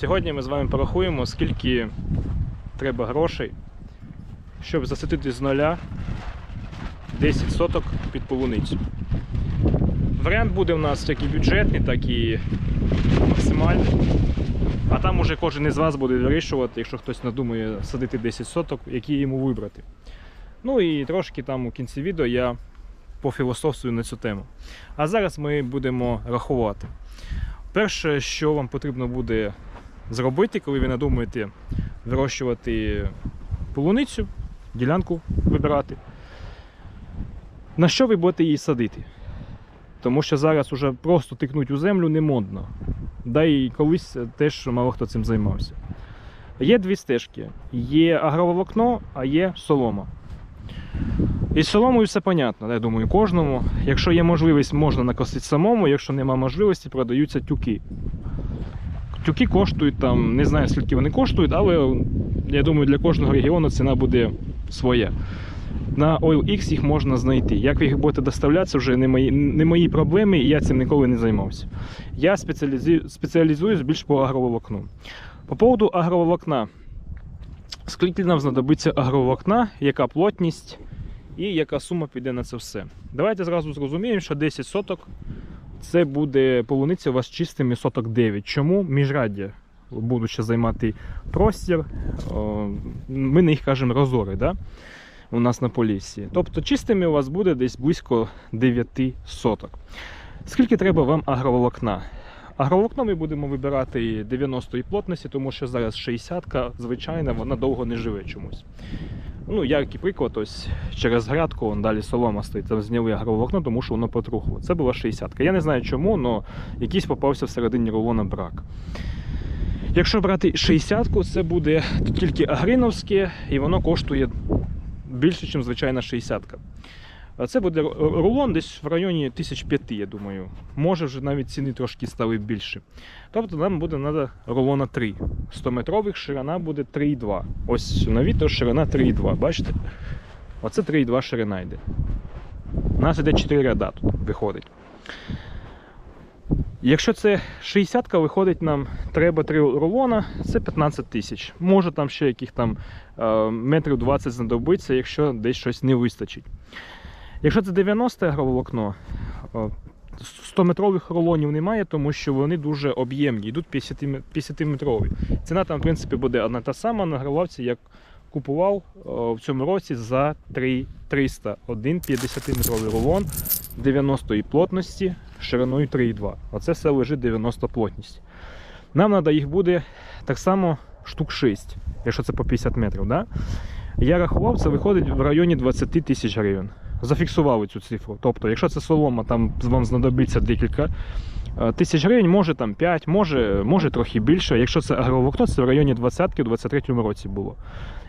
Сьогодні ми з вами порахуємо, скільки треба грошей, щоб засадити з нуля 10 соток під полуницю. Варіант буде у нас як і бюджетний, так і максимальний. А там уже кожен із вас буде вирішувати, якщо хтось надумає садити 10 соток, які йому вибрати. Ну і трошки там у кінці відео я пофілософствую на цю тему. А зараз ми будемо рахувати. Перше, що вам потрібно буде зробити, коли ви надумаєте вирощувати полуницю, ділянку вибирати, на що ви будете її садити? Тому що зараз уже просто тикнуть у землю не модно. Да і колись теж мало хто цим займався. Є дві стежки: є агроволокно, а є солома. Із соломою все понятно, я думаю, кожному. Якщо є можливість, можна накосити самому, якщо нема можливості, продаються тюки. Тюки коштують там, не знаю скільки вони коштують, але я думаю, для кожного регіону ціна буде своя. На OLX їх можна знайти. Як ви їх будете доставляти, це вже не мої, не мої проблеми, і я цим ніколи не займався. Я спеціалізую, спеціалізуюсь більш по агроволокну. По поводу агроволокна. Скільки нам знадобиться агроволокна, яка плотність і яка сума піде на це все. Давайте зразу зрозуміємо, що 10 соток це буде полуниця у вас чистими соток 9. Чому міжраддя будуть займати простір? Ми на їх кажемо розори. Да? у нас на поліссі. Тобто чистими у вас буде десь близько 9 соток. Скільки треба вам агроволокна? Агроволокно ми будемо вибирати 90-ї плотності, тому що зараз 60-ка, звичайна, вона довго не живе чомусь. Ну, яркий приклад, ось через грядку, вон далі солома стоїть, там зняли агроволокно, тому що воно потрухло. Це була 60-ка. Я не знаю чому, але якийсь попався всередині рулона брак. Якщо брати 60-ку, це буде тільки агриновське, і воно коштує більше, ніж звичайна 60-ка. Це буде рулон десь в районі 1005, я думаю. Може вже навіть ціни трошки стали більше. Тобто нам буде треба рулона 3. 100-метрових ширина буде 3,2. Ось на відео ширина 3,2. Бачите? Оце 3,2 ширина йде. У нас йде 4 ряда тут виходить. Якщо це 60-ка, виходить нам треба 3 рулона, це 15 тисяч. Може там ще яких там е, метрів 20 знадобиться, якщо десь щось не вистачить. Якщо це 90 агроволокно, 100-метрових рулонів немає, тому що вони дуже об'ємні, йдуть 50-метрові. Ціна там, в принципі, буде одна та сама на грававці, як купував в цьому році за 3 300. Один 50-метровий рулон 90-ї плотності шириною 3,2. Оце все лежить 90 плотність. Нам треба їх буде так само штук 6, якщо це по 50 метрів. Да? Я рахував, це виходить в районі 20 тисяч гривень. Зафіксували цю цифру. Тобто, якщо це солома, там вам знадобиться декілька е, тисяч гривень, може там 5, може, може трохи більше. Якщо це агроволокно, це в районі 20 у 23-му році було.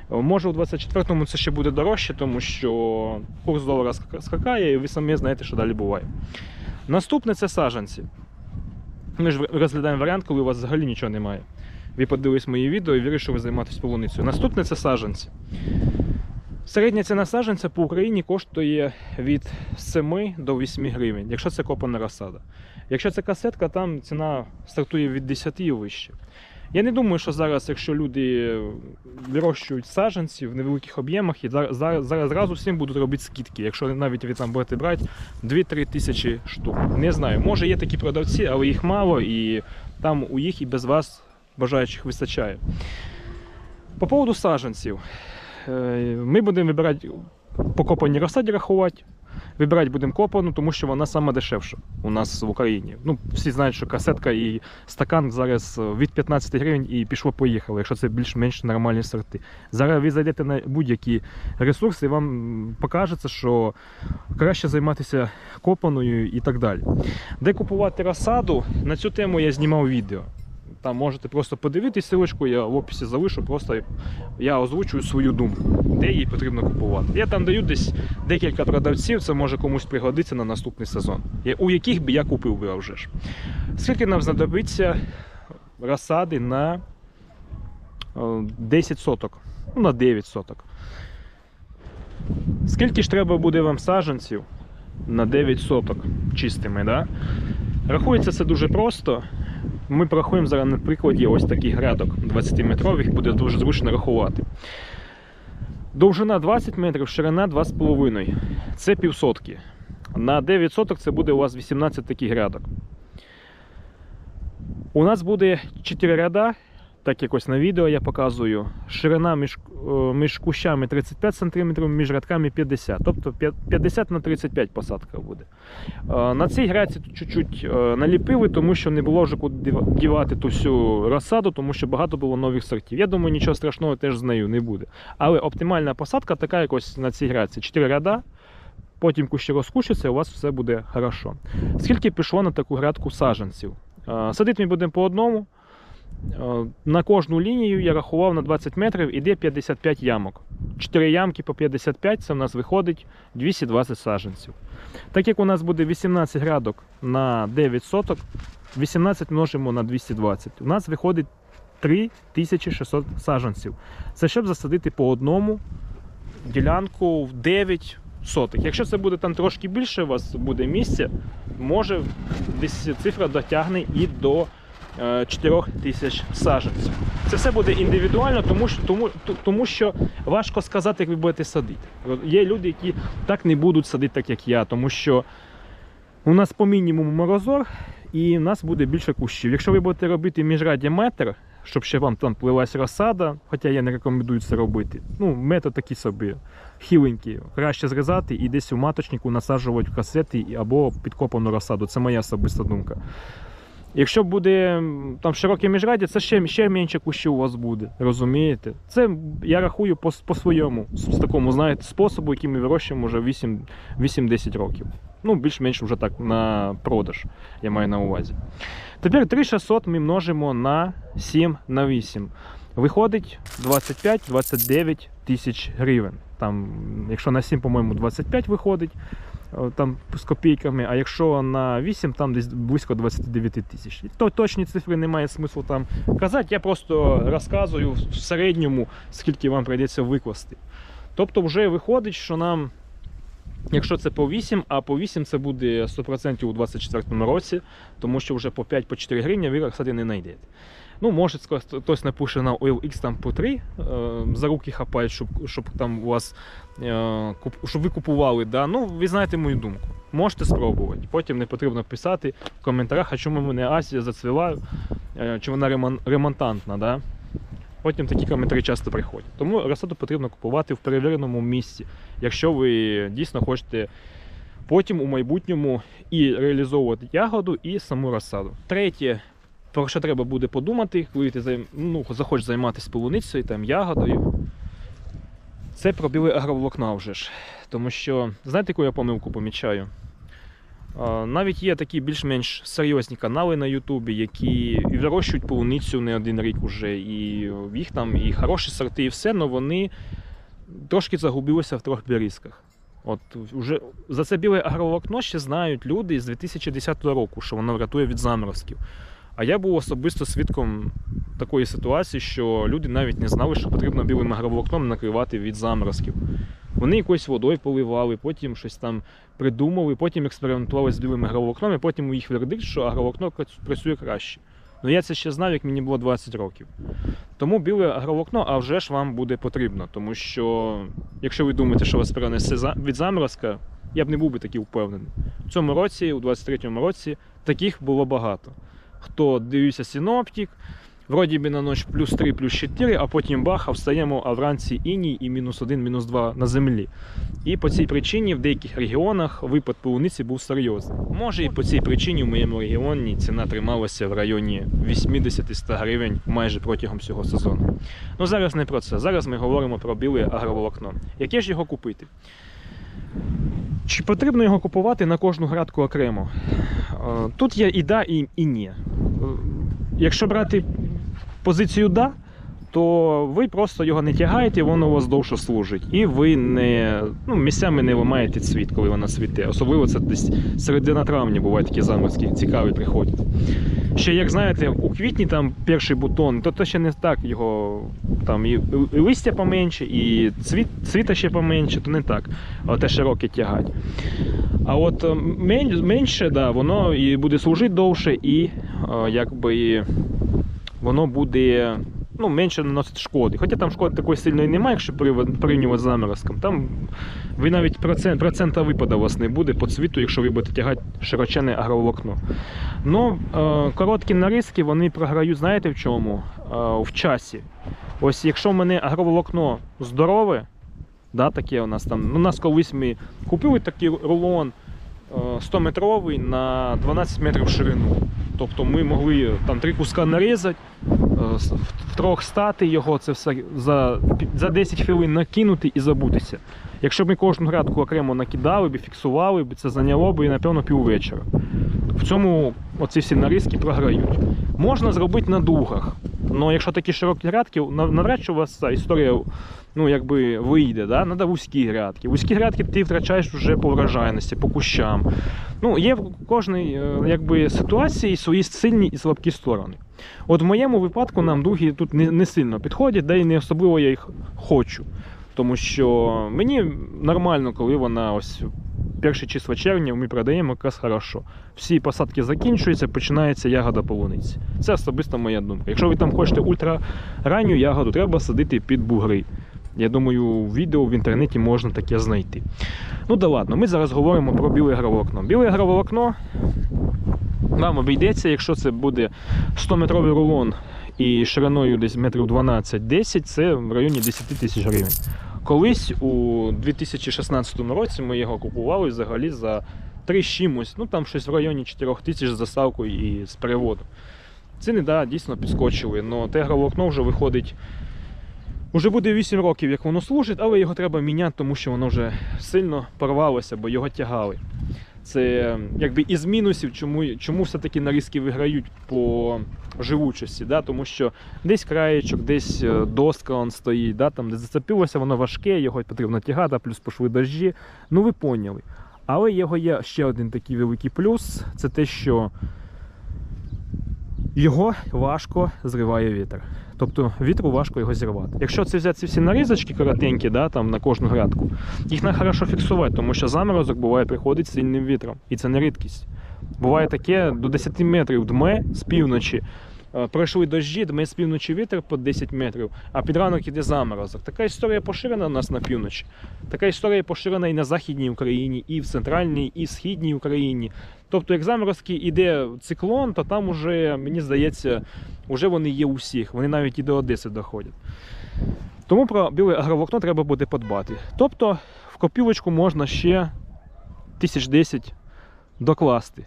Може у 24-му це ще буде дорожче, тому що курс долара скакає, і ви самі знаєте, що далі буває. Наступне це саджанці. Ми ж розглядаємо варіант, коли у вас взагалі нічого немає. Ви подивились мої відео і вирішили займатися полуницею. Наступне це саджанці. Середня ціна саджанця по Україні коштує від 7 до 8 гривень, якщо це копана розсада. Якщо це касетка, там ціна стартує від 10 і вище. Я не думаю, що зараз, якщо люди вирощують саджанці в невеликих об'ємах, і зараз, зразу всім будуть робити скидки, якщо навіть ви там будете брати 2-3 тисячі штук. Не знаю, може є такі продавці, але їх мало, і там у їх і без вас бажаючих вистачає. По поводу саджанців. Е, Ми будемо вибирати по копаній розсаді рахувати. Вибирати будемо копану, тому що вона сама дешевша у нас в Україні. Ну, Всі знають, що касетка і стакан зараз від 15 гривень і пішло-поїхало, якщо це більш-менш нормальні сорти. Зараз ви зайдете на будь-які ресурси і вам покажеться, що краще займатися копаною і так далі. Де купувати розсаду, на цю тему я знімав відео. Там можете просто подивитись силочку, я в описі залишу, просто я озвучую свою думку, де її потрібно купувати. Я там даю десь декілька продавців, це може комусь пригодиться на наступний сезон, у яких би я купив би вже ж. Скільки нам знадобиться розсади на 10 соток, ну на 9 соток. Скільки ж треба буде вам саджанців на 9 соток чистими, да? Рахується це дуже просто. Ми порахуємо зараз на прикладі ось таких грядок 20-метрових, буде дуже зручно рахувати. Довжина 20 метрів, ширина 2,5. Це півсотки. На 9 соток це буде у вас 18 таких грядок. У нас буде 4 ряда, так якось на відео я показую. Ширина між, е, між кущами 35 см, між рядками 50 Тобто 50 на 35 посадка буде. Е, На цій тут чуть-чуть е, наліпили, тому що не було вже куди дівати ту всю розсаду, тому що багато було нових сортів. Я думаю, нічого страшного теж з нею не буде. Але оптимальна посадка така якось на цій грядці. 4 ряда, потім кущі розкущаться, у вас все буде хорошо. Скільки пішло на таку грядку саджанців? Садити ми будемо по одному. Е, На кожну лінію я рахував на 20 метрів, іде 55 ямок. 4 ямки по 55, це в нас виходить 220 саджанців. Так як у нас буде 18 грядок на 9 соток, 18 множимо на 220. У нас виходить 3600 саджанців. Це щоб засадити по одному ділянку в 9 соток. Якщо це буде там трошки більше, у вас буде місця, може десь цифра дотягне і до е, 4000 саджанців. Це все буде індивідуально, тому що, тому, тому що важко сказати, як ви будете садити. Є люди, які так не будуть садити, так як я, тому що у нас по мінімуму морозор, і в нас буде більше кущів. Якщо ви будете робити міжраддя метр, щоб ще вам там плилась розсада, хоча я не рекомендую це робити. Ну, метод такий собі хіленький. Краще зрізати і десь у маточнику насаджувати касети або підкопану розсаду. Це моя особиста думка. Якщо буде там широке міжраддя, це ще, ще менше кущів у вас буде. Розумієте? Це я рахую по, по своєму з, такому, знаєте, способу, який ми вирощуємо вже 8 8-10 років. Ну, більш-менш вже так на продаж, я маю на увазі. Тепер 3600 ми множимо на 7 на 8. Виходить 25-29 тисяч гривень. Там, якщо на 7, по-моєму, 25 виходить там з копійками, а якщо на 8, там десь близько 29 тисяч. То точні цифри немає смислу там казати. Я просто розказую в середньому, скільки вам прийдеться викласти. Тобто, вже виходить, що нам. Якщо це по 8, а по 8 це буде 100% у 2024 році, тому що вже по 5-4 гривні ви розсади не знайдете. Ну, може, хтось напише на OLX там по 3, е, за руки хапають, щоб, щоб там у вас е, щоб ви купували. Да? Ну, ви знаєте мою думку. Можете спробувати. Потім не потрібно писати в коментарях, а чому мене Азія зацвіла, е, чи вона ремонтантна. Да? Потім такі коментарі часто приходять. Тому розсаду потрібно купувати в перевіреному місці, якщо ви дійсно хочете потім у майбутньому і реалізовувати ягоду, і саму розсаду. Третє, про що треба буде подумати, коли ти ну, захочеш займатися полуницею, там, ягодою, це про біле агроволокна вже ж. Тому що, знаєте, яку я помилку помічаю? Навіть є такі більш-менш серйозні канали на Ютубі, які вирощують полуницю не один рік уже, і їх там і хороші сорти, і все, але вони трошки загубилися в трьох берізках. От вже за це біле агроволокно ще знають люди з 2010 року, що воно врятує від заморозків. А я був особисто свідком такої ситуації, що люди навіть не знали, що потрібно білим агроволокном накривати від заморозків. Вони якоюсь водою поливали, потім щось там придумали, потім експериментували з білим агроволокном, і потім їх вердикт, що агроволокно працює краще. Ну я це ще знав, як мені було 20 років. Тому біле агроволокно, а вже ж вам буде потрібно, тому що якщо ви думаєте, що вас перенесе від заморозка, я б не був би такий впевнений. В цьому році, у 23-му році, таких було багато. Хто дивився синоптик, вроді би на ніч плюс 3, плюс 4, а потім бах, а встаємо, а вранці іній і мінус 1, мінус 2 на землі. І по цій причині в деяких регіонах випад полуниці був серйозний. Може, і по цій причині в моєму регіоні ціна трималася в районі 80-100 гривень майже протягом всього сезону. Ну зараз не про це. Зараз ми говоримо про біле агроволокно. Яке ж його купити? Чи потрібно його купувати на кожну градку окремо? Е, Тут є і да, і, і ні. Е, Якщо брати позицію да, то ви просто його не тягаєте, воно у вас довше служить. І ви не ну, місцями не ламаєте цвіт, коли вона цвіте. Особливо це десь середина травня бувають такі заморозки, цікаві приходять. Ще, як знаєте, у квітні там перший бутон, то, то ще не так його там і, листя поменше, і цвіт, цвіта ще поменше, то не так. Те широке тягать. А от е, менше, да, воно і буде служити довше, і е, якби воно буде ну, менше наносити шкоди. Хоча там шкоди такої сильної немає, якщо порівнювати з заморозком. Там ви навіть процент, процента випаду у вас не буде по цвіту, якщо ви будете тягати широчене агроволокно. Ну, е, короткі нарізки вони програють, знаєте в чому? Е, в часі. Ось якщо в мене агроволокно здорове, да, таке у нас там. Ну, у нас колись ми купили такий рулон 100-метровий на 12 метрів ширину. Тобто ми могли там три куска нарізати, е, трьох стати його, це все за, за 10 хвилин накинути і забутися. Якщо б ми кожну грядку окремо накидали б, фіксували б, це зайняло б і, напевно, піввечора. В цьому оці всі нарізки програють. Можна зробити на дугах. але якщо такі широкі грядки, навряд чи у вас ця історія ну, якби вийде. Да? Надо вузькі грядки. Вузькі грядки ти втрачаєш вже по вражайності, по кущам. Ну, є в кожній е, якби, ситуації свої сильні і слабкі сторони. От в моєму випадку нам дуги тут не, не сильно підходять, да і не особливо я їх хочу. Тому що мені нормально, коли вона ось перші числа червня ми продаємо якраз хорошо. Всі посадки закінчуються, починається ягода полуниці. Це особисто моя думка. Якщо ви там хочете ультраранню ягоду, треба садити під бугри. Я думаю, відео в інтернеті можна таке знайти. Ну да ладно, ми зараз говоримо про біле агроволокно. Біле агроволокно вам обійдеться, якщо це буде 100-метровий рулон і шириною десь метрів 12-10, це в районі 10 тисяч гривень. Колись у 2016 році ми його купували взагалі за 3 чимось, ну там щось в районі 4 тисяч з заставкою і з переводом. Ціни, да, дійсно підскочили, але те вже виходить. Уже буде 8 років, як воно служить, але його треба міняти, тому що воно вже сильно порвалося, бо його тягали. Це якби із мінусів, чому, чому все-таки нарізки виграють по живучості. Да? Тому що десь краєчок, десь е, доска он стоїть, да? там де зацепилося, воно важке, його потрібно тягати, плюс пішли дощі. Ну ви поняли. Але його є ще один такий великий плюс: це те, що його важко зриває вітер. Тобто вітру важко його зірвати. Якщо це взяти всі нарізочки коротенькі, да, там на кожну грядку, їх треба хорошо фіксувати, тому що заморозок буває приходить з сильним вітром. І це не рідкість. Буває таке до 10 метрів дме з півночі. Е, Пройшли дощі, дме з півночі вітер по 10 метрів, а під ранок іде заморозок. Така історія поширена у нас на півночі. Така історія поширена і на Західній Україні, і в центральній, і східній Україні. Тобто, як заморозки іде циклон, то там уже, мені здається, вже вони є у всіх. Вони навіть і до Одеси доходять. Тому про біле агроволокно треба буде подбати. Тобто в копілочку можна ще тисяч 10 докласти.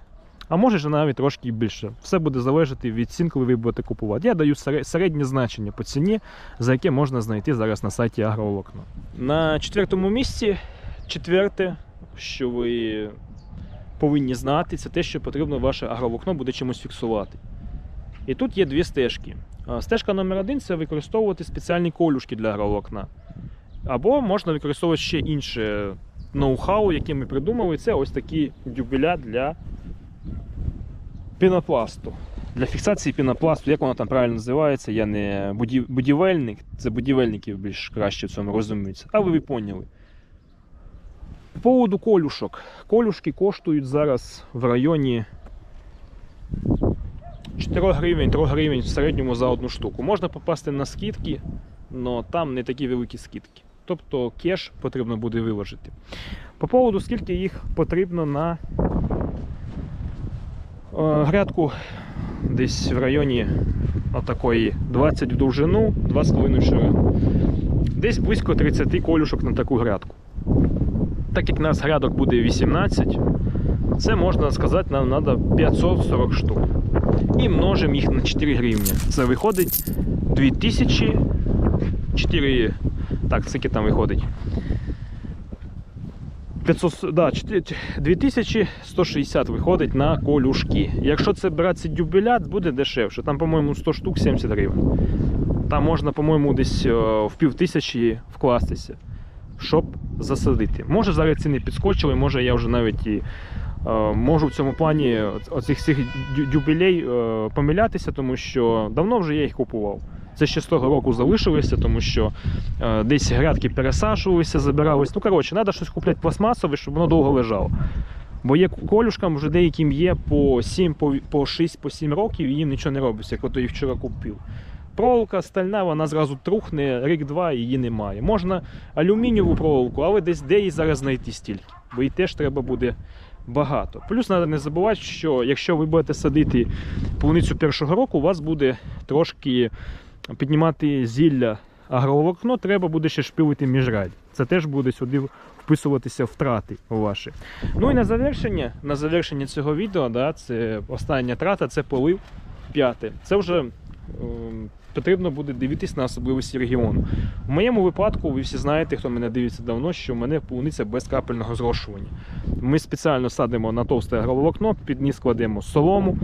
А може ж навіть трошки більше. Все буде залежати від цін, коли ви будете купувати. Я даю середнє значення по ціні, за яке можна знайти зараз на сайті агроволокно. На четвертому місці, четверте, що ви повинні знати, це те, що потрібно ваше агроволокно буде чимось фіксувати. І тут є дві стежки. Стежка номер один це використовувати спеціальні колюшки для агроволокна. Або можна використовувати ще інше ноу-хау, яке ми придумали. Це ось такі дюбеля для пінопласту. Для фіксації пінопласту, як воно там правильно називається, я не будівельник, це будівельники більш краще в цьому розуміються. А ви ви поняли. По поводу колюшок. Колюшки коштують зараз в районі 4 гривень, 3 гривень в середньому за одну штуку. Можна попасти на скидки, але там не такі великі скидки. Тобто кеш потрібно буде виложити. По поводу скільки їх потрібно на е, грядку десь в районі отакої 20 в довжину, 2,5 в ширину. Десь близько 30 колюшок на таку грядку. Так як нас грядок буде 18, це можна сказати, нам треба 540 штук. І множимо їх на 4 гривні. Це виходить 2000 4. Так, скільки там виходить? 500, да, 4 2160 виходить на колюшки. Якщо це брати дюбелят, буде дешевше. Там, по-моєму, 100 штук 70 гривень. Там можна, по-моєму, десь е, в пів тисячі вкластися, щоб засадити. Може зараз ціни підскочили, може я вже навіть і е, можу в цьому плані оцих всіх дю- дюбелей е, помилятися, тому що давно вже я їх купував. Це ще з того року залишилося, тому що е, десь грядки пересаджувалися, забиралися. Ну, коротше, треба щось купляти пластмасове, щоб воно довго лежало. Бо є колюшкам вже деяким є по 7, по, по 6, по 7 років, і їм нічого не робиться, як ото їх вчора купив. Проволока стальна, вона зразу трухне, рік-два її немає. Можна алюмінієву проволоку, але десь де її зараз знайти стільки, бо її теж треба буде багато. Плюс треба не забувати, що якщо ви будете садити полуницю першого року, у вас буде трошки піднімати зілля агроволокно, треба буде ще шпилити міжрядь. Це теж буде сюди вписуватися втрати ваші. Ну і на завершення, на завершення цього відео, да, це остання трата, це полив п'яте. Це вже ем, потрібно буде дивитись на особливості регіону. В моєму випадку, ви всі знаєте, хто мене дивиться давно, що в мене полуниця без капельного зрошування. Ми спеціально садимо на товсте агроволокно, під низ кладемо солому.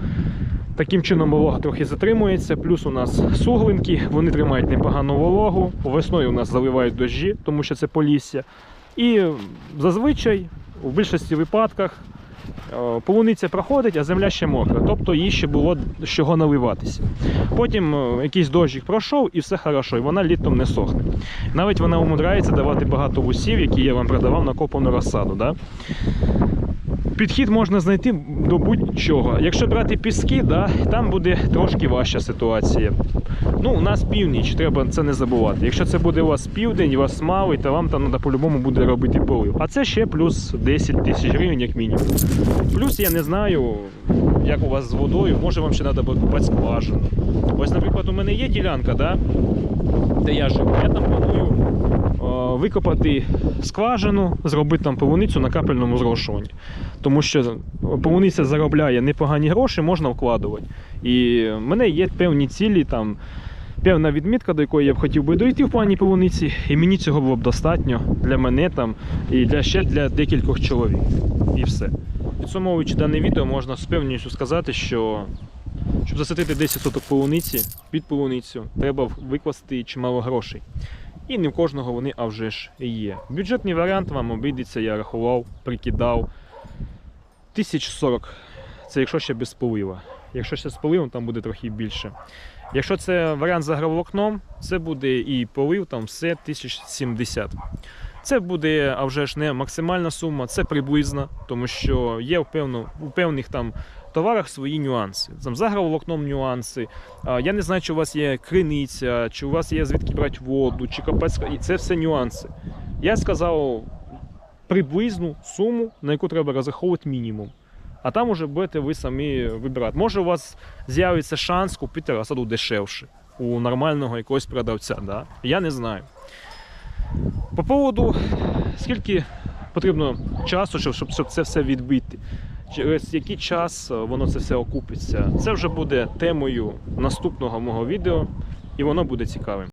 Таким чином волога трохи затримується, плюс у нас суглинки, вони тримають непогану вологу. Весною у нас заливають дощі, тому що це полісся. І зазвичай, у більшості випадках, полуниця проходить, а земля ще мокра. Тобто їй ще було з чого наливатися. Потім е, якийсь дощик пройшов і все хорошо, і вона літом не сохне. Навіть вона умудряється давати багато вусів, які я вам продавав накопану розсаду. Да? Підхід можна знайти до будь-чого. Якщо брати піски, да, там буде трошки важча ситуація. Ну, у нас північ, треба це не забувати. Якщо це буде у вас південь, у вас малий, то вам там треба по-любому буде робити полив. А це ще плюс 10 тисяч гривень, як мінімум. Плюс я не знаю, як у вас з водою, може вам ще треба купати скважину. Ось, наприклад, у мене є ділянка, да, де я живу. Я там планую викопати скважину, зробити там полуницю на капельному зрошуванні. Тому що полуниця заробляє непогані гроші, можна вкладувати. І в мене є певні цілі, там, певна відмітка, до якої я б хотів би дойти в плані полуниці, і мені цього було б достатньо для мене там, і для, ще для декількох чоловік. І все. Підсумовуючи дане відео, можна з певністю сказати, що щоб засадити 10 соток полуниці під полуницю, треба викласти чимало грошей. І не в кожного вони а вже ж є. Бюджетний варіант вам обійдеться, я рахував, прикидав. 1040. Це якщо ще без полива. Якщо ще з поливом, там буде трохи більше. Якщо це варіант з агроволокном, це буде і полив, там все 1070. Це буде, а вже ж не максимальна сума, це приблизно, тому що є в, певно, у певних там товарах свої нюанси. Там з агроволокном нюанси. Я не знаю, чи у вас є криниця, чи у вас є звідки брати воду, чи капець. І це все нюанси. Я сказав приблизну суму, на яку треба розраховувати мінімум. А там уже будете ви самі вибирати. Може, у вас з'явиться шанс купити розсаду дешевше у нормального якогось продавця. Да? Я не знаю. По поводу, скільки потрібно часу, щоб це все відбити. Через який час е, воно це все окупиться. Це вже буде темою наступного мого відео, і воно буде цікавим.